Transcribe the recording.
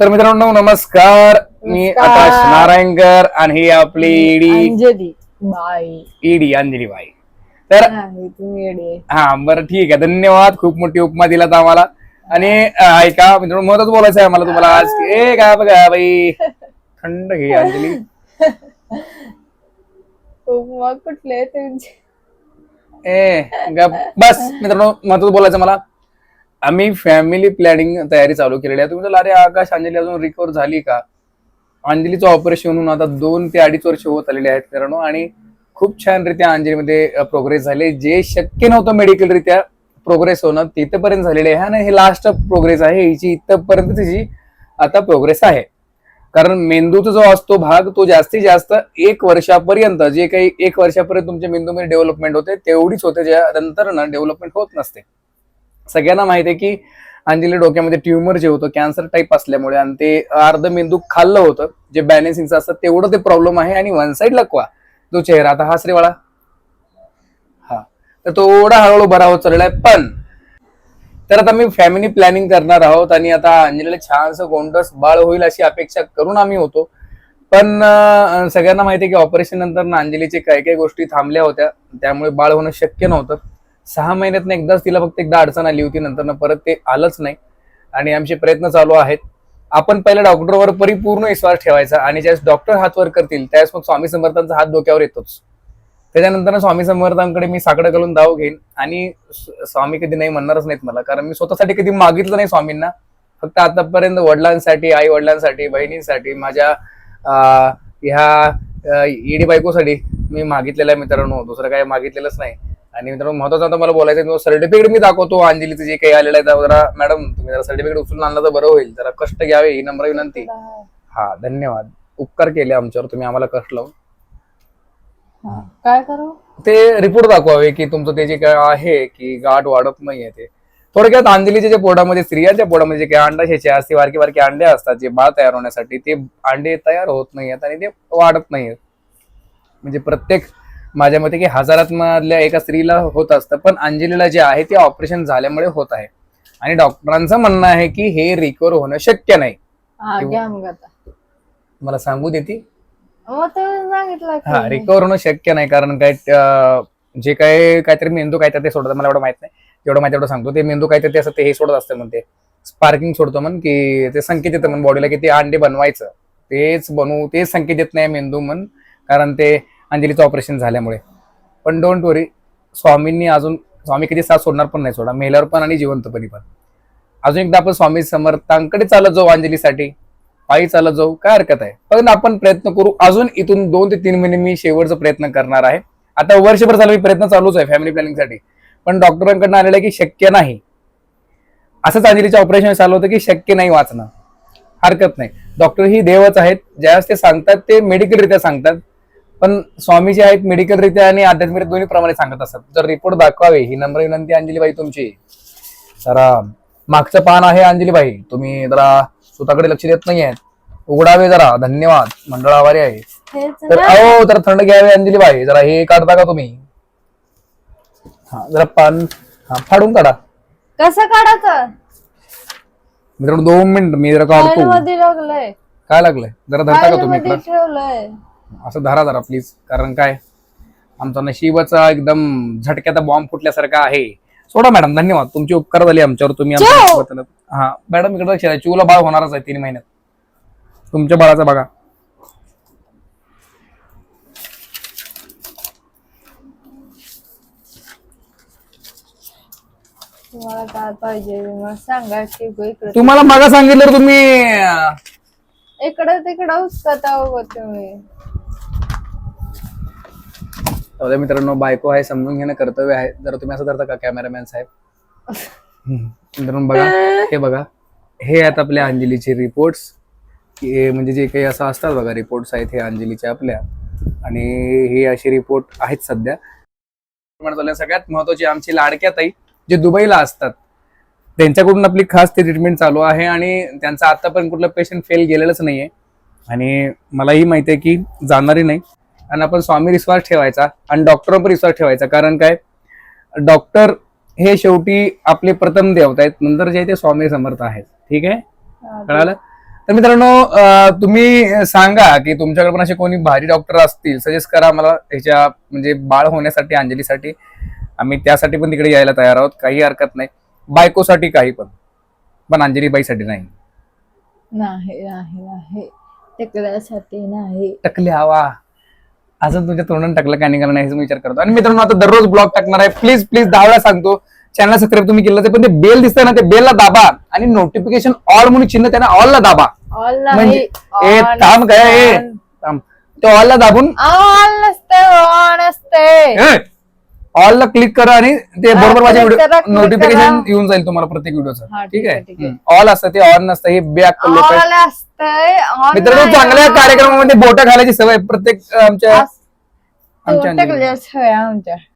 तर मित्रांनो नमस्कार. मी नमस्कार. आकाश नारायणकर आणि ही आपली ईडी. अंजली बाई. ईडी अंजली बाई. तर आहे तुम्ही येडे हा बरं ठीक आहे. धन्यवाद. खूप मोठी उपमा दिलात आम्हाला. आणि अं, ऐका मित्रांनो महत्वाच बोलायचं आहे मला तुम्हाला आज ए काय बघा बाई. थंड घे अंजली. उपमा कुठले तुमचे? ए गप. बस मित्रांनो महत्वाचं बोलायचं मला. आम्ही फॅमिली प्लॅनिंग तयारी चालू केलेली आहे. तुम्ही म्हणाल, अरे आकाश अंजली अजून रिकवर झाली का? अंजलीचं ऑपरेशन होऊन आता दोन ते अडीच वर्ष होत आलेले आहेत मित्रांनो. आणि खूप छान रित्या अंजलीमध्ये प्रोग्रेस झाले. जे शक्य नव्हतं मेडिकल रित्या प्रोग्रेस होणं तिथपर्यंत झालेले आहे. आणि हे लास्ट प्रोग्रेस आहे. हिची इथपर्यंत तिची आता प्रोग्रेस आहे. कारण मेंदूचा जो असतो भाग तो जास्तीत जास्त एक वर्षापर्यंत जे काही एक वर्षापर्यंत तुमच्या मेंदूमध्ये डेव्हलपमेंट होते तेवढीच होते. ज्या नंतर ना डेव्हलपमेंट होत नसते. सगळ्यांना माहिती आहे की अंजली डोक्यामध्ये ट्युमर जे होतं कॅन्सर टाईप असल्यामुळे आणि ते अर्ध मेंदू खाल्लं होतं जे बॅलेन्सिंगचं असतं तेवढं ते प्रॉब्लेम आहे आणि वन साईड लकवा जो चेहरा. आता हाच वाळा हा. तर तो एवढा हळूहळू बरा होत चाललेला आहे पण तर आता मी फॅमिली प्लॅनिंग करणार आहोत आणि आता अंजलीला छानसं गोंडस बाळ होईल अशी अपेक्षा करून आम्ही होतो. पण सगळ्यांना माहिती आहे की ऑपरेशन नंतर ना अंजलीचे काही काही गोष्टी थांबल्या होत्या. त्यामुळे बाळ होणं शक्य नव्हतं. सहा महिन्यात एकदाच तिला फक्त एकदा अडचण आली होती नंतर परत ते आलंच नाही. आणि आमचे प्रयत्न चालू आहेत. आपण पहिल्या डॉक्टरवर परिपूर्ण विश्वास ठेवायचा आणि ज्यावेळेस डॉक्टर हातवर करतील त्यावेळेस मग स्वामी समर्थांचा हात डोक्यावर येतोच. त्याच्यानंतर स्वामी समर्थांकडे मी साकडं घालून धाव घेईन आणि स्वामी कधी नाही म्हणणारच नाहीत मला कारण मी स्वतःसाठी कधी मागितलं नाही स्वामींना. फक्त आतापर्यंत वडिलांसाठी आई वडिलांसाठी बहिणींसाठी माझ्या ह्या ईडी बायकोसाठी मी मागितलेला आहे मित्रांनो दुसरं काही मागितलेलंच नाही. आणि मित्रांनो महत्वाचं आता मला बोलायचं सर्टिफिकेट मी दाखवतो अंजलीचं जे काही आलेलं आहे जरा मॅडम तुम्ही जरा सर्टिफिकेट उचलून आणलं तर बरं होईल. जरा कष्ट घ्यावे ही नम्र विनंती. हा धन्यवाद. उपकार केले आमच्यावर तुम्ही आम्हाला कष्ट लावून. काय करू? ते रिपोर्ट दाखवावे की तुमचं ते जे काय आहे की गाठ वाढत नाहीये ते. थोडक्यात अंजलीचे जे पोटामध्ये स्त्रियांच्या पोटामध्ये जे काही अंडाशेचे असते बारकी बारकी अंडे असतात जे बाळ तयार होण्यासाठी ते अंडे तयार होत नाहीयेत आणि ते वाढत नाहीयेत. म्हणजे प्रत्येक माझ्या मते की हजारात मधल्या एका स्त्रीला होत असतं. पण अंजलीला जे आहे ते ऑपरेशन झाल्यामुळे होत आहे. आणि डॉक्टरांचं म्हणणं आहे की हे रिकवर होणं शक्य नाही. हा मला सांगू देते की. हा रिकवर होणं शक्य नाही कारण काय जे काय काहीतरी मेंदू काय ते सोडतात मला एवढं माहीत नाही. जेवढं माहिती एवढं सांगतो. ते मेंदू काहीतरी ते असतं ते हे सोडत असतं म्हणते. स्पार्किंग सोडतो म्हण की ते संकेत येतं म्हण बॉडीला की ते अंडे बनवायचं. तेच बनवू तेच संकेत येत नाही मेंदू म्हण कारण ते अंजलीचं ऑपरेशन झाल्यामुळे. पण डोंट वरी स्वामींनी अजून स्वामी कधी साथ सोडणार पण नाही सोडा. मेल्यावर पण आणि जिवंतपणी पण. अजून एकदा आपण स्वामी समर्थांकडे चालत जाऊ अंजलीसाठी. पायी चालत जाऊ काय हरकत आहे? पण आपण प्रयत्न करू. अजून इथून दोन ते तीन महिने मी शेवटचा प्रयत्न करणार आहे. आता वर्षभर झालं मी प्रयत्न चालूच आहे फॅमिली प्लॅनिंगसाठी पण डॉक्टरांकडनं आलेलं आहे की शक्य नाही. असंच अंजलीचं ऑपरेशन चालू होतं की शक्य नाही वाचणं. हरकत नाही. डॉक्टर ही देवच आहेत. ज्यावेळेस ते सांगतात ते मेडिकलरित्या सांगतात. पण स्वामी जे आहेत मेडिकल रित्या आणि आध्यात्मिक दोन्ही प्रमाणे सांगत असतात जर रिपोर्ट दाखवावे ही नम्र विनंती अंजलीबाई तुमची. जरा मागचं पान आहे अंजलीबाई. तुम्ही जरा स्वतःकडे लक्ष देत नाहीये. उघडावे जरा. धन्यवाद. मंडळ आभारी आहे. तर. अहो जरा थंड घ्यावे अंजलीबाई. जरा हे काढता का तुम्ही? हा जरा पान हा फाडून काढा. कसं काढायचं? मित्रांनो दोन मिनिट मी जरा काढतो. काय लागलंय? जरा धरता का तुम्ही ठेवलंय. असं धरा जरा प्लीज कारण काय? आमचा नशिबाचा एकदम झटक्याचा बॉम्ब फुटल्यासारखा आहे. सोडा मॅडम धन्यवाद. तुमचे उपकार झाले आमच्यावर. तुम्ही आमच्या. हा मॅडम इकडे लक्ष द्या. चिवला बाळ होणारच आहे तीन महिन्यात. तुमच्या बाळाचा बघा. तुम्हाला काय पाहिजे मग सांगा की गो इकडे तुम्हाला मागा सांगितलं तुम्ही इकडे तिकडे उचकत आहो तुम्ही. द्या मित्रांनो बायको आहे समजून घेणं कर्तव्य आहे. जर तुम्ही असं धरता का कॅमेरामॅन साहेब. मित्रांनो बघा हे बघा. हे आहेत आपल्या अंजलीचे रिपोर्ट्स म्हणजे जे काही असं असतात बघा रिपोर्ट्स आहेत हे अंजलीच्या आपल्या. आणि हे असे रिपोर्ट आहेत सध्या. सगळ्यात महत्वाची आमची लाडक्या ताई जे दुबईला असतात. त्यांच्याकडून आपली खास ते ट्रीटमेंट चालू आहे आणि त्यांचा आतापर्यंत कुठलं पेशंट फेल गेलेलंच नाहीये. आणि मलाही माहिती आहे की जाणारही नाही. आणि आपण स्वामी विश्वास ठेवायचा आणि डॉक्टरवर विश्वास ठेवायचा. कारण काय? डॉक्टर हे शेवटी आपले प्रथम देवत आहेत. नंतर जे आहे ते स्वामी समर्थ आहेत. ठीक आहे? कळालं? तर मित्रांनो तुम्ही सांगा की तुमच्याकडे पण असे कोणी भारी डॉक्टर असतील सजेस्ट करा मला ह्याच्या म्हणजे बाळ होण्यासाठी अंजलीसाठी. आम्ही त्यासाठी पण तिकडे यायला तयार आहोत. काही हरकत नाही. बायकोसाठी काही पण. पण अंजलीबाईसाठी नाही. नाही नाही नाही टिकल्यासाठी नाही. टकले हवा अजून तुमच्या तोंडात टाकलं का निघालं नाही मी विचार करतो. आणि मित्रांनो आता दररोज ब्लॉग टाकणार आहे. प्लीज प्लीज दहा वेळा सांगतो चॅनल सबस्क्राईब तुम्ही केलं तर पण ते बेल दिसतंय ना ते बेलला दाबा. आणि नोटिफिकेशन ऑल म्हणून चिन्ह त्यांना ऑलला दाबा. ऑल म्हणजे ए थांब काय ए थांब. ते ऑलला दाबून ऑल नसते ऑन असते ऑलला क्लिक करा आणि ते बरोबर माझ्या व्हिडिओ नोटिफिकेशन. येऊन जाईल तुम्हाला प्रत्येक व्हिडिओचं ठीक आहे. ऑल असतं ते ऑन नसतं हे बॅक मित्रांनो चांगल्या कार्यक्रमामध्ये बोट घालायची सवय प्रत्येक आमच्या आमच्या.